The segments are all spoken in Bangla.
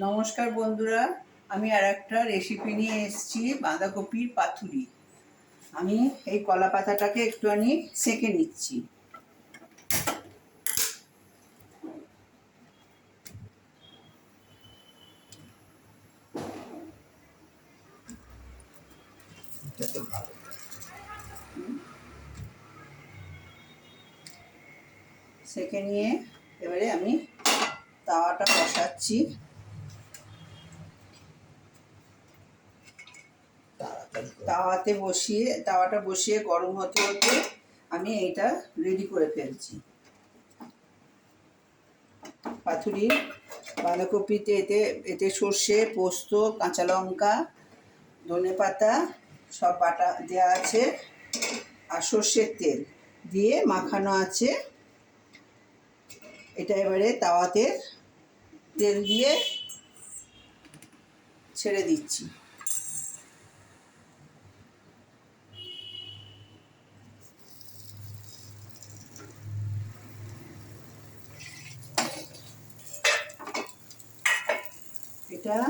নমস্কার বন্ধুরা, আমি আর একটা রেসিপি নিয়ে এসেছি, বাঁধাকপির পাতুরি। আমি এই কলা পাতাটাকে একটুখানি সেঁকে নিচ্ছি। সেঁকে নিয়ে এবারে আমি তাওয়াটা বসাচ্ছি। তাওয়াতে বসিয়ে, তাওয়াটা বসিয়ে গরম হতে হতে আমি এইটা রেডি করে ফেলছি। পাথুরি বাঁধাকপিতে এতে এতে সর্ষে, পোস্ত, কাঁচা লঙ্কা, ধনে পাতা, সব বাটা দেওয়া আছে, আর সর্ষের তেল দিয়ে মাখানো আছে। এটা এবারে তাওয়াতে তেল দিয়ে ছেড়ে দিচ্ছি। এটা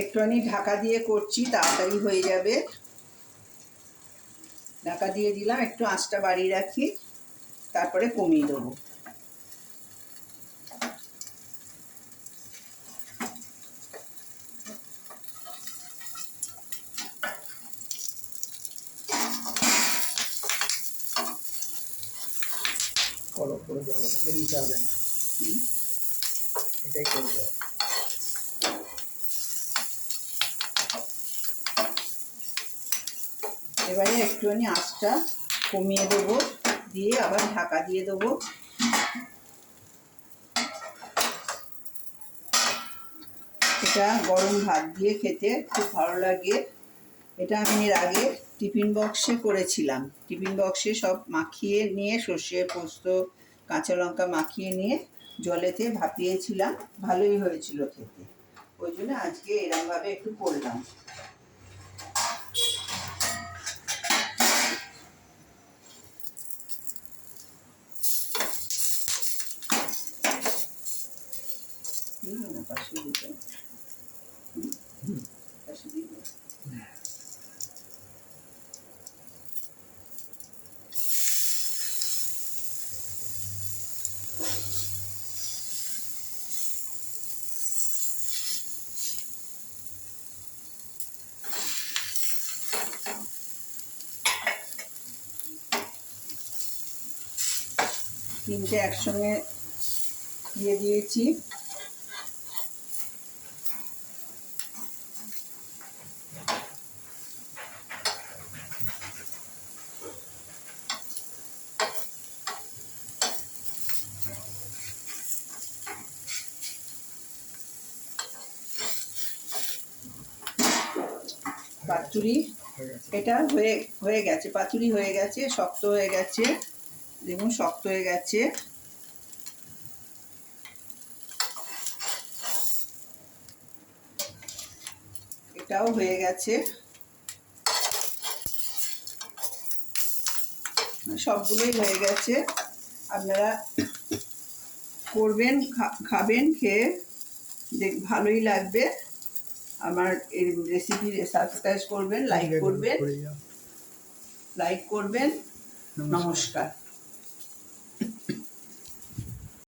একটুখানি ঢাকা দিয়ে করছি তাড়াতাড়ি হয়ে যাবে। ঢাকা দিয়ে দিলাম একটু আঁচটা বাড়িয়ে রাখি তারপরে কমিয়ে দেবো। করে দিতে হবে না। এটাই করে যাব এবারে একটুখানি আঁচটা কমিয়ে দেবো, দিয়ে আবার ঢাকা দিয়ে দেবো। এটা গরম ভাত দিয়ে খেতে খুব ভালো লাগে। এটা আমি এর আগে টিফিন বক্সে করেছিলাম। টিফিন বক্সে সব মাখিয়ে নিয়ে সর্ষে পোস্ত, কাঁচা লঙ্কা মাখিয়ে নিয়ে জলেতে ভাপিয়েছিলাম, ভালোই হয়েছিল খেতে। ওই জন্য আজকে এরমভাবে একটু করলাম। পাশে দিতে পাশে দিই তিনটে একসঙ্গে দিয়ে দিয়েছি। পাতুরি, এটা হয়ে হয়ে গেছে, পাতুরি হয়ে গেছে, শক্ত হয়ে গেছে। দেখুন শক্ত হয়ে গেছে। এটাও হয়ে গেছে। সবগুলোই হয়ে গেছে। আপনারা করবেন খাবেন খেয়ে দেখ ভালোই লাগবে। আমার এই রেসিপি সাবস্ক্রাইব করবেন লাইক করবেন। লাইক করবেন। নমস্কার।